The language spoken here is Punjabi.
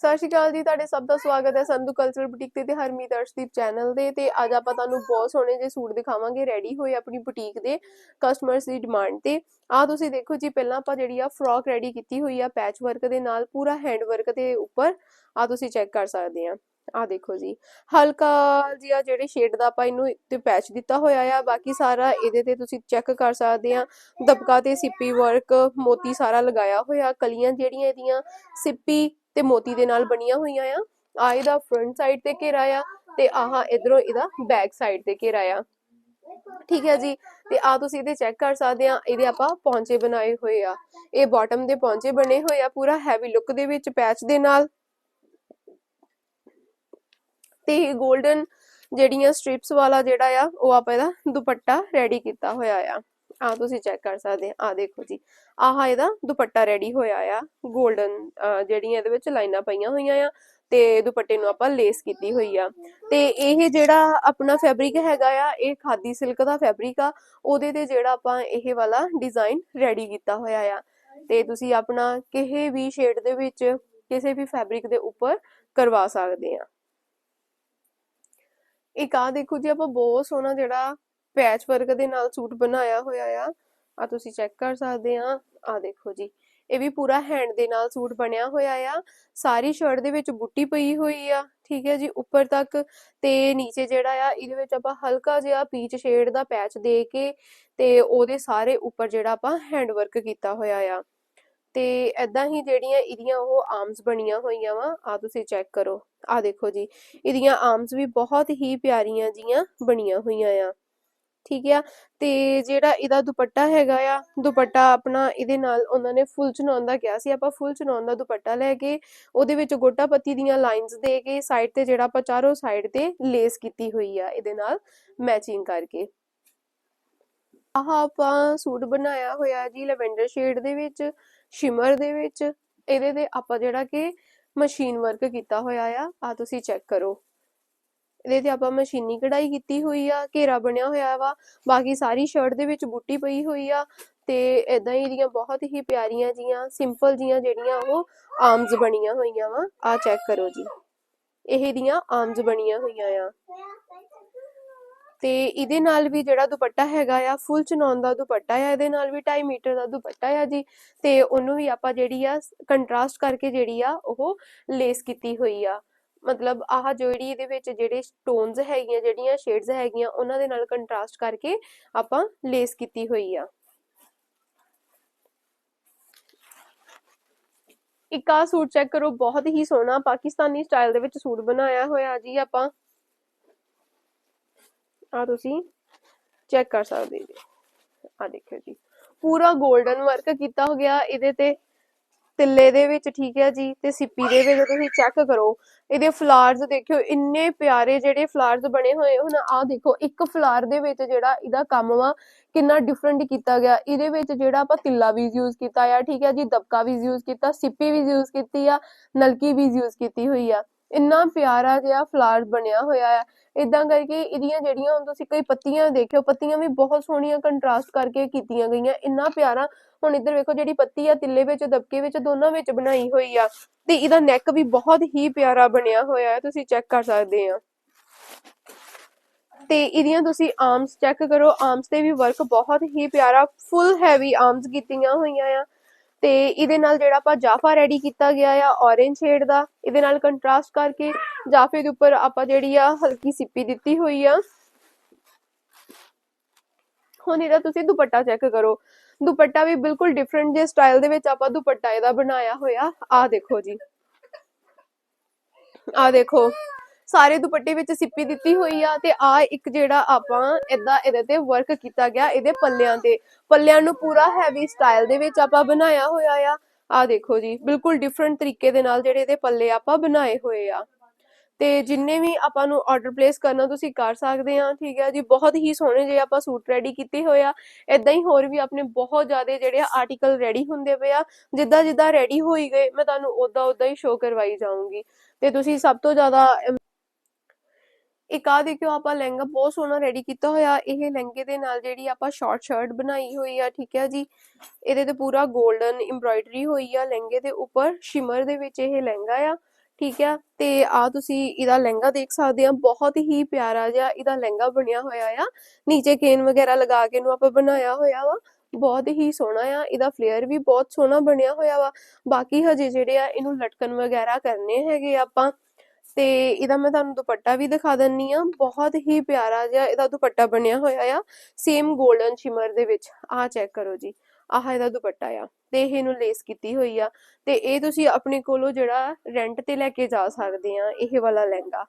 ਸਤਿ ਸ਼੍ਰੀ ਅਕਾਲ ਜੀ, ਤੁਹਾਡੇ ਸਭ ਦਾ ਸਵਾਗਤ ਹੈ ਸੰਧੂ ਕਲਚਰਲ ਬੁਟੀਕ ਤੇ ਤੇ ਹਰਮੀਤ ਅਰਸ਼ਦੀਪ ਚੈਨਲ ਦੇ ਤੇ ਅੱਜ ਆਪਾਂ ਤੁਹਾਨੂੰ ਬਹੁਤ ਸੋਹਣੇ ਜਿਹੇ ਸੂਟ ਦਿਖਾਵਾਂਗੇ ਰੈਡੀ ਹੋਏ ਆਪਣੀ ਬੁਟੀਕ ਦੇ ਕਸਟਮਰਸ ਦੀ ਡਿਮਾਂਡ ਤੇ। ਆ ਤੁਸੀਂ ਦੇਖੋ ਜੀ, ਪਹਿਲਾਂ ਆਪਾਂ ਜਿਹੜੀ ਆ ਫਰੋਕ ਰੈਡੀ ਕੀਤੀ ਹੋਈ ਆ ਪੈਚ ਵਰਕ ਦੇ ਨਾਲ, ਪੂਰਾ ਹੈਂਡ ਵਰਕ ਦੇ ਉੱਪਰ। ਆ ਤੁਸੀਂ ਚੈੱਕ ਕਰ ਸਕਦੇ ਆ। ਆ ਦੇਖੋ ਜੀ, ਹਲਕਾ ਜਿਹਾ ਜਿਹੜੇ ਸ਼ੇਡ ਦਾ ਆਪਾਂ ਇਹਨੂੰ ਤੇ ਪੈਚ ਦਿੱਤਾ ਹੋਇਆ ਆ, ਬਾਕੀ ਸਾਰਾ ਇਹਦੇ ਤੇ ਤੁਸੀਂ ਚੈੱਕ ਕਰ ਸਕਦੇ ਆ। ਦਬਕਾ ਤੇ ਸਿੱਪੀ ਵਰਕ ਮੋਤੀ ਸਾਰਾ ਲਗਾਇਆ ਹੋਇਆ, ਕਲੀਆਂ ਜਿਹੜੀਆਂ ਇਹਦੀਆਂ ਸਿੱਪੀ ਤੇ ਮੋਤੀ ਦੇ ਨਾਲ ਬਣੀਆਂ ਹੋਈਆਂ ਆ। ਆ ਇਹਦਾ ਫਰੰਟ ਸਾਈਡ ਤੇ ਘੇਰਾ ਆ ਤੇ ਆਹ ਇਧਰੋਂ ਇਹਦਾ ਬੈਕ ਸਾਈਡ ਤੇ ਘੇਰਾ ਆ। ਠੀਕ ਹੈ ਜੀ, ਤੇ ਆ ਤੁਸੀਂ ਇਹਦੇ ਚੈੱਕ ਕਰ ਸਕਦੇ ਆ, ਇਹਦੇ ਆਪਾਂ ਪੌਂਚੇ ਬਣਾਏ ਹੋਏ ਆ। ਇਹ ਬਾਟਮ ਦੇ ਪੌਂਚੇ ਬਣੇ ਹੋਏ ਆ, ਪੂਰਾ ਹੈਵੀ ਲੁੱਕ ਦੇ ਵਿੱਚ ਪੈਚ ਦੇ ਨਾਲ। ਤੇ ਇਹ 골ਡਨ ਜਿਹੜੀਆਂ ਸਟ੍ਰਿਪਸ ਵਾਲਾ ਜਿਹੜਾ ਆ, ਉਹ ਆਪਾਂ ਇਹਦਾ ਦੁਪੱਟਾ ਰੈਡੀ ਕੀਤਾ ਹੋਇਆ ਆ। ਆ ਤੁਸੀਂ ਚੈੱਕ ਕਰ ਸਕਦੇ ਆ ਆ ਦੇਖੋ ਜੀ। ਆਹ ਇਹਦਾ ਦੁਪੱਟਾ ਰੈਡੀ ਹੋਇਆ ਆ। 골ਡਨ ਜਿਹੜੀਆਂ ਇਹਦੇ ਵਿੱਚ ਲਾਈਨਾਂ ਪਈਆਂ ਹੋਈਆਂ ਆ ਤੇ ਦੁਪੱਟੇ ਨੂੰ ਆਪਾਂ ਲੇਸ ਕੀਤੀ ਹੋਈ ਆ। ਤੇ ਇਹ ਜਿਹੜਾ ਆਪਣਾ ਫੈਬਰਿਕ ਹੈਗਾ ਆ, ਇਹ ਖਾਦੀ ਸਿਲਕ ਦਾ ਫੈਬਰਿਕ ਆ। ਉਹਦੇ ਤੇ ਜਿਹੜਾ ਆਪਾਂ ਇਹ ਵਾਲਾ ਡਿਜ਼ਾਈਨ ਰੈਡੀ ਕੀਤਾ ਹੋਇਆ ਆ। ਤੇ ਤੁਸੀਂ ਆਪਣਾ ਕਿਸੇ ਵੀ ਸ਼ੇਡ ਦੇ ਵਿੱਚ, ਕਿਸੇ ਵੀ ਫੈਬਰਿਕ ਦੇ ਉੱਪਰ ਕਰਵਾ ਸਕਦੇ ਆ। ਇੱਕ ਆ ਦੇਖੋ ਜੀ, ਆਪਾਂ ਬਹੁਤ ਸੋਹਣਾ ਜਿਹੜਾ ਪੈਚ ਵਰਕ ਦੇ ਨਾਲ ਸੂਟ ਬਣਾਇਆ ਹੋਇਆ ਆ। ਆ ਤੁਸੀਂ ਚੈੱਕ ਕਰ ਸਕਦੇ ਆ। ਆ ਦੇਖੋ ਜੀ, ਇਹ ਵੀ ਪੂਰਾ ਹੈਂਡ ਦੇ ਨਾਲ ਸੂਟ ਬਣਿਆ ਹੋਇਆ ਆ। ਸਾਰੀ ਸ਼ਰਟ ਦੇ ਵਿੱਚ ਬੁੱਟੀ ਪਈ ਹੋਈ ਆ, ਠੀਕ ਹੈ ਜੀ। ਉੱਪਰ ਤੱਕ ਤੇ ਨੀਚੇ ਜਿਹੜਾ ਆ, ਇਹਦੇ ਵਿੱਚ ਆਪਾਂ ਹਲਕਾ ਜਿਹਾ ਪੀਚ ਸ਼ੇਡ ਦਾ ਪੈਚ ਦੇ ਕੇ ਤੇ ਉਹਦੇ ਸਾਰੇ ਉੱਪਰ ਜਿਹੜਾ ਆਪਾਂ ਹੈਂਡ ਵਰਕ ਕੀਤਾ ਹੋਇਆ ਆ। ਤੇ ਐਦਾਂ ਹੀ ਜਿਹੜੀਆਂ ਇਹਦੀਆਂ ਉਹ ਆਰਮਸ ਬਣੀਆਂ ਹੋਈਆਂ ਵਾ ਆ ਤੁਸੀਂ ਚੈੱਕ ਕਰੋ। ਆ ਦੇਖੋ ਜੀ, ਇਹਦੀਆਂ ਆਰਮਸ ਵੀ ਬਹੁਤ ਹੀ ਪਿਆਰੀਆਂ ਜੀਆਂ ਬਣੀਆਂ ਹੋਈਆਂ ਆ। ਠੀਕ ਆ? ਤੇ ਜਿਹੜਾ ਇਹਦਾ ਦੁਪੱਟਾ ਹੈਗਾ ਆ, ਦੁਪੱਟਾ ਆਪਣਾ ਇਹਦੇ ਨਾਲ ਉਹਨਾਂ ਨੇ ਫੁੱਲ ਚਨਾਉਣ ਦਾ ਕਿਹਾ ਸੀ। ਆਪਾਂ ਫੁੱਲ ਚਨਾਉਣ ਦਾ ਦੁਪੱਟਾ ਲੈ ਕੇ ਉਹਦੇ ਵਿੱਚ ਗੋਟਾ ਪੱਤੀ ਦੀਆਂ ਲਾਈਨਸ ਦੇ ਕੇ ਸਾਈਡ ਤੇ ਜਿਹੜਾ ਆਪਾਂ ਚਾਰੋਂ ਸਾਈਡ ਤੇ ਲੇਸ ਕੀਤੀ ਹੋਈ ਆ, ਇਹਦੇ ਨਾਲ ਮੈਚਿੰਗ ਕਰਕੇ। ਆਹ ਆਪਾਂ ਸੂਟ ਬਣਾਇਆ ਹੋਇਆ ਜੀ ਲਵੈਂਡਰ ਸ਼ੇਡ ਦੇ ਵਿੱਚ। ਸ਼ਿਮਰ ਦੇ ਵਿੱਚ, ਇਹਦੇ ਤੇ ਆਪਾਂ ਜਿਹੜਾ ਕਿ ਮਸ਼ੀਨ ਵਰਕ ਕੀਤਾ ਹੋਇਆ ਆ ਆ ਤੁਸੀਂ ਚੈੱਕ ਕਰੋ। ਇਹਦੇ ਤੇ ਆਪਾਂ ਮਸ਼ੀਨੀ ਕਢਾਈ ਕੀਤੀ ਹੋਈ ਆ, ਘੇਰਾ ਬਣਿਆ ਹੋਇਆ ਵਾ, ਬਾਕੀ ਸਾਰੀ ਸ਼ਰਟ ਦੇ ਵਿੱਚ ਬੂਟੀ ਪਈ ਹੋਈ ਆ, ਤੇ ਇਦਾਂ ਹੀ ਇਹਦੀਆਂ ਬਹੁਤ ਹੀ ਪਿਆਰੀਆਂ ਜੀਆਂ ਸਿੰਪਲ ਜੀਆਂ ਜਿਹੜੀਆਂ ਉਹ ਆਰਮਸ ਬਣੀਆਂ ਹੋਈਆਂ ਵਾ ਆ ਚੈੱਕ ਕਰੋ ਜੀ। ਇਹ ਦੀਆਂ ਆਰਮਸ ਬਣੀਆਂ ਹੋਈਆਂ ਆ। ਤੇ ਇਹਦੇ ਨਾਲ ਵੀ ਜਿਹੜਾ ਦੁਪੱਟਾ ਹੈਗਾ ਆ ਫੁੱਲ ਚਨੌਨ ਦਾ ਦੁਪੱਟਾ ਆ, ਇਹਦੇ ਨਾਲ ਵੀ 2.5 ਮੀਟਰ ਦਾ ਦੁਪੱਟਾ ਆ ਜੀ। ਤੇ ਉਹਨੂੰ ਵੀ ਆਪਾਂ ਜਿਹੜੀ ਆ ਕੰਟਰਾਸਟ ਕਰਕੇ ਜਿਹੜੀ ਆ, ਉਹ ਲੇਸ ਕੀਤੀ ਹੋਈ ਆ। ਮਤਲਬ ਆਹ ਜਿਹੜੀ ਇਹਦੇ ਵਿੱਚ ਜਿਹੜੇ ਟੋਨਸ ਹੈਗੀਆਂ, ਜਿਹੜੀਆਂ ਸ਼ੇਡਸ ਹੈਗੀਆਂ, ਉਹਨਾਂ ਦੇ ਨਾਲ ਕੰਟਰਾਸਟ ਕਰਕੇ ਆਪਾਂ ਲੇਸ ਕੀਤੀ ਹੋਈ ਆ। ਇੱਕ ਆ ਸੂਟ ਚੈੱਕ ਕਰੋ, ਬਹੁਤ ਹੀ ਸੋਹਣਾ ਪਾਕਿਸਤਾਨੀ ਸਟਾਈਲ ਦੇ ਵਿੱਚ ਸੂਟ ਬਣਾਇਆ ਹੋਇਆ ਜੀ ਆਪਾਂ। ਆ ਤੁਸੀਂ ਚੈੱਕ ਕਰ ਸਕਦੇ ਜੀ। ਆ ਦੇਖਿਓ ਜੀ। ਪੂਰਾ 골ਡਨ ਵਰਕ ਕੀਤਾ ਹੋ ਗਿਆ। ਇਹਦੇ ਤੇ ਤਿੱਲੇ ਦੇ ਵਿੱਚ ਠੀਕ ਹੈ ਜੀ। ਤੇ ਸਿੱਪੀ ਦੇ ਵਿੱਚ ਤੁਸੀਂ ਚੈੱਕ ਕਰੋ। ਇਹਦੇ ਫਲਾਵਰਸ ਦੇਖਿਓ। ਇੰਨੇ ਪਿਆਰੇ ਜਿਹੜੇ ਫਲਾਵਰਸ ਬਣੇ ਹੋਏ ਹੁਣ ਆਹ ਦੇਖੋ, ਇੱਕ ਫਲਾਰ ਦੇ ਵਿੱਚ ਜਿਹੜਾ ਇਹਦਾ ਕੰਮ ਵਾ, ਕਿੰਨਾ ਡਿਫਰੈਂਟ ਕੀਤਾ ਗਿਆ। ਇਹਦੇ ਵਿੱਚ ਜਿਹੜਾ ਆਪਾਂ ਤਿੱਲਾ ਵੀ ਯੂਜ਼ ਕੀਤਾ ਆ, ਠੀਕ ਹੈ ਜੀ। ਦਬਕਾ ਵੀ ਯੂਜ਼ ਕੀਤਾ, ਸਿੱਪੀ ਵੀ ਯੂਜ਼ ਕੀਤੀ ਆ, ਨਲਕੀ ਵੀ ਯੂਜ਼ ਕੀਤੀ ਹੋਈ ਆ। ਇੰਨਾ ਪਿਆਰਾ ਜਿਹਾ ਫਲਾਵਰ ਬਣਿਆ ਹੋਇਆ ਆ। ਇਦਾਂ ਕਰਕੇ ਇਹਦੀਆਂ ਜਿਹੜੀਆਂ ਹੁਣ ਤੁਸੀਂ ਕਈ ਪੱਤੀਆਂ ਦੇਖਿਓ, ਪੱਤੀਆਂ ਵੀ ਬਹੁਤ ਸੋਹਣੀਆਂ ਕੰਟਰਾਸਟ ਕਰਕੇ ਕੀਤੀਆਂ ਗਈਆਂ, ਇੰਨਾ ਪਿਆਰਾ। ਹੁਣ ਇੱਧਰ ਵੇਖੋ ਜਿਹੜੀ ਪੱਤੀ ਆ, ਤਿੱਲੇ ਵਿੱਚ, ਦਬਕੇ ਵਿੱਚ, ਦੋਨਾਂ ਵਿੱਚ ਬਣਾਈ ਹੋਈ ਆ। ਤੇ ਇਹਦਾ ਨੈਕ ਵੀ ਬਹੁਤ ਹੀ ਪਿਆਰਾ ਬਣਿਆ ਹੋਇਆ ਹੈ ਤੁਸੀਂ ਚੈੱਕ ਕਰ ਸਕਦੇ ਆ। ਤੇ ਇਹਦੀਆਂ ਤੁਸੀਂ ਆਰਮਸ ਚੈੱਕ ਕਰੋ ਆਰਮਸ ਤੇ ਵੀ ਵਰਕ ਬਹੁਤ ਹੀ ਪਿਆਰਾ ਫੁੱਲ ਹੈਵੀ ਆਰਮਸ ਕੀਤੀਆਂ ਹੋਈਆਂ ਆ। ਤੇ ਇਹਦੇ ਨਾਲ ਜਿਹੜਾ ਆਪਾਂ ਜਾਫਾ ਰੈਡੀ ਕੀਤਾ ਗਿਆ ਆ ਔਰੇਂਜ ਸ਼ੇਡ ਦਾ, ਇਹਦੇ ਨਾਲ ਕੰਟਰਾਸਟ ਕਰਕੇ ਜਾਫੇ ਦੇ ਉੱਪਰ ਆਪਾਂ ਜਿਹੜੀ ਆ ਹਲਕੀ ਸਿੱਪੀ ਦਿੱਤੀ ਹੋਈ ਆ। ਹੁਣ ਇਹਦਾ ਤੁਸੀਂ ਦੁਪੱਟਾ ਚੈੱਕ ਕਰੋ। ਦੁਪੱਟਾ ਵੀ ਬਿਲਕੁਲ ਡਿਫਰੈਂਟ ਜੇ ਸਟਾਈਲ ਦੇ ਵਿੱਚ ਆਪਾਂ ਦੁਪੱਟਾ ਇਹਦਾ ਬਣਾਇਆ ਹੋਇਆ। ਆ ਦੇਖੋ ਜੀ। ਆ ਦੇਖੋ। ਸਾਰੇ ਦੁਪੱਟੇ ਵਿੱਚ ਸਿੱਪੀ ਦਿੱਤੀ ਹੋਈ ਆ ਤੇ ਆ ਇੱਕ ਜਿਹੜਾ ਆਪਾਂ ਇਦਾਂ ਇਹਦੇ ਤੇ ਵਰਕ ਕੀਤਾ ਗਿਆ ਇਹਦੇ ਪੱਲਿਆਂ ਤੇ। ਪੱਲਿਆਂ ਨੂੰ ਪੂਰਾ ਹੈਵੀ ਸਟਾਈਲ ਦੇ ਵਿੱਚ ਆਪਾਂ ਬਣਾਇਆ ਹੋਇਆ ਆ। ਆ ਦੇਖੋ ਜੀ, ਬਿਲਕੁਲ ਡਿਫਰੈਂਟ ਤਰੀਕੇ ਦੇ ਨਾਲ ਜਿਹੜੇ ਇਹਦੇ ਪੱਲੇ ਆਪਾਂ ਬਣਾਏ ਹੋਏ ਆ। ਤੇ ਜਿੰਨੇ ਵੀ ਆਪਾਂ ਨੂੰ ਆਰਡਰ ਪਲੇਸ ਕਰਨਾ ਤੁਸੀਂ ਕਰ ਸਕਦੇ ਆ, ਠੀਕ ਹੈ ਜੀ। ਬਹੁਤ ਹੀ ਸੋਹਣੇ ਜਿਹੇ ਆਪਾਂ ਸੂਟ ਰੈਡੀ ਕੀਤੇ ਹੋਏ ਆ। ਇਦਾਂ ਹੀ ਹੋਰ ਵੀ ਆਪਣੇ ਬਹੁਤ ਜ਼ਿਆਦਾ ਜਿਹੜੇ ਆਰਟੀਕਲ ਰੈਡੀ ਹੁੰਦੇ ਪਏ ਆ। ਜਿੱਦਾਂ ਜਿੱਦਾਂ ਰੈਡੀ ਹੋਈ ਗਏ, ਮੈਂ ਤੁਹਾਨੂੰ ਉਦਾਂ ਉਦਾਂ ਹੀ ਸ਼ੋਅ ਕਰਵਾਈ ਜਾਊਂਗੀ। ਤੇ ਤੁਸੀਂ ਸਭ ਤੋਂ ਜ਼ਿਆਦਾ ਇੱਕ ਆ ਦੇਖਿਓ, ਆਪਾਂ ਲਹਿੰਗਾ ਬਹੁਤ ਸੋਹਣਾ ਰੈਡੀ ਕੀਤਾ ਹੋਇਆ। ਇਹ ਲਹਿੰਗੇ ਦੇ ਨਾਲ ਜਿਹੜੀ ਆਪਾਂ ਸ਼ਾਰਟ ਸ਼ਰਟ ਬਣਾਈ ਹੋਈ ਆ, ਠੀਕ ਹੈ ਜੀ? ਇਹਦੇ ਤੇ ਪੂਰਾ 골ਡਨ ਐਮਬ੍ਰਾਇਡਰੀ ਹੋਈ ਆ। ਲਹਿੰਗੇ ਦੇ ਉੱਪਰ ਸ਼ਿਮਰ ਦੇ ਵਿੱਚ ਇਹ ਲਹਿੰਗਾ ਆ, ਠੀਕ ਆ ਤੇ ਆ ਤੁਸੀਂ ਇਹਦਾ ਲਹਿੰਗਾ ਦੇਖ ਸਕਦੇ ਆ। ਬਹੁਤ ਹੀ ਪਿਆਰਾ ਜਿਹਾ ਇਹਦਾ ਲਹਿੰਗਾ ਬਣਿਆ ਹੋਇਆ ਆ। ਨੀਚੇ ਕੇਨ ਵਗੈਰਾ ਲਗਾ ਕੇ ਇਹਨੂੰ ਆਪਾਂ ਬਣਾਇਆ ਹੋਇਆ ਵਾ। ਬਹੁਤ ਹੀ ਸੋਹਣਾ ਆ। ਇਹਦਾ ਫਲੇਅਰ ਵੀ ਬਹੁਤ ਸੋਹਣਾ ਬਣਿਆ ਹੋਇਆ ਵਾ। ਬਾਕੀ ਹਜੇ ਜਿਹੜੇ ਆ, ਇਹਨੂੰ ਲਟਕਣ ਵਗੈਰਾ ਕਰਨੇ ਹੈਗੇ ਆਪਾਂ। ਤੇ ਇਹਦਾ ਮੈਂ ਤੁਹਾਨੂੰ ਦੁਪੱਟਾ ਵੀ ਦਿਖਾ ਦਿੰਨੀ ਆ। ਬਹੁਤ ਹੀ ਪਿਆਰਾ ਜਿਹਾ ਇਹਦਾ ਦੁਪੱਟਾ ਬਣਿਆ ਹੋਇਆ ਆ। ਸੇਮ 골ਡਨ ਸ਼ਿਮਰ ਦੇ ਵਿੱਚ। ਆਹ ਚੈੱਕ ਕਰੋ ਜੀ। ਆਹ ਇਹਦਾ ਦੁਪੱਟਾ ਆ ਤੇ ਇਹ ਇਹਨੂੰ ਲੇਸ ਕੀਤੀ ਹੋਈ ਆ। ਤੇ ਇਹ ਤੁਸੀਂ ਆਪਣੇ ਕੋਲੋਂ ਜਿਹੜਾ ਰੈਂਟ ਤੇ ਲੈ ਕੇ ਜਾ ਸਕਦੇ ਆ, ਇਹ ਵਾਲਾ ਲਹਿੰਗਾ।